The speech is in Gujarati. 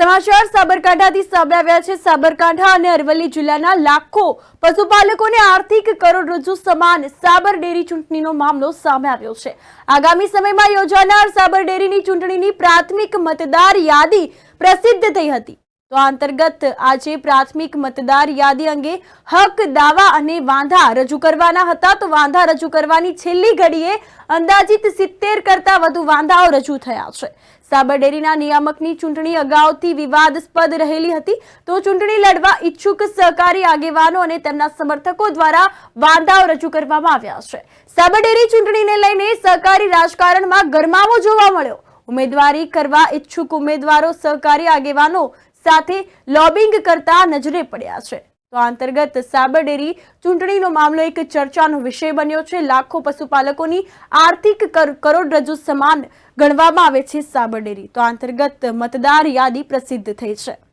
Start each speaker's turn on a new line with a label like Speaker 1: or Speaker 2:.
Speaker 1: સમાચાર સાબરકાંઠાથી સામે છે. સાબરકાંઠા અને અરવલ્લી જિલ્લાના લાખો પશુપાલકોને આર્થિક કરોડરજ્જુ સમાન સાબર ડેરી ચૂંટણીનો મામલો સામે આવ્યો છે. આગામી સમયમાં યોજાનાર સાબર ડેરીની ચૂંટણીની પ્રાથમિક મતદાર યાદી પ્રસિદ્ધ થઈ હતી. તો આ અંતર્ગત આજે પ્રાથમિક મતદાર યાદી અંગે હક, દાવા અને વાંધા રજૂ કરવાના હતા. તો વાંધા રજૂ કરવાની છેલ્લી ઘડીએ અંદાજિત સિત્તેર કરતા વધુ વાંધાઓ રજૂ થયા છે. સાબર ડેરીના નિયામકની ચૂંટણી અગાઉથી વિવાદસ્પદ રહેલી હતી. તો ચૂંટણી લડવા ઈચ્છુક સહકારી આગેવાનો અને તેમના સમર્થકો દ્વારા વાંધાઓ રજૂ કરવામાં આવ્યા છે. સાબર ડેરી ચૂંટણીને લઈને સહકારી રાજકારણમાં ગરમાવો જોવા મળ્યો. ઉમેદવારી કરવા ઈચ્છુક ઉમેદવારો, સહકારી આગેવાનો સાથે લોબિંગ કરતા નજરે પડ્યા છે. તો આ અંતર્ગત સાબર ડેરી ચૂંટણીનો મામલો એક ચર્ચાનો વિષય બન્યો છે. લાખો પશુપાલકોની આર્થિક કર- કરોડરજ્જુ સમાન ગણવામાં આવે છે સાબર ડેરી. તો આ અંતર્ગત મતદાર યાદી પ્રસિદ્ધ થઈ છે.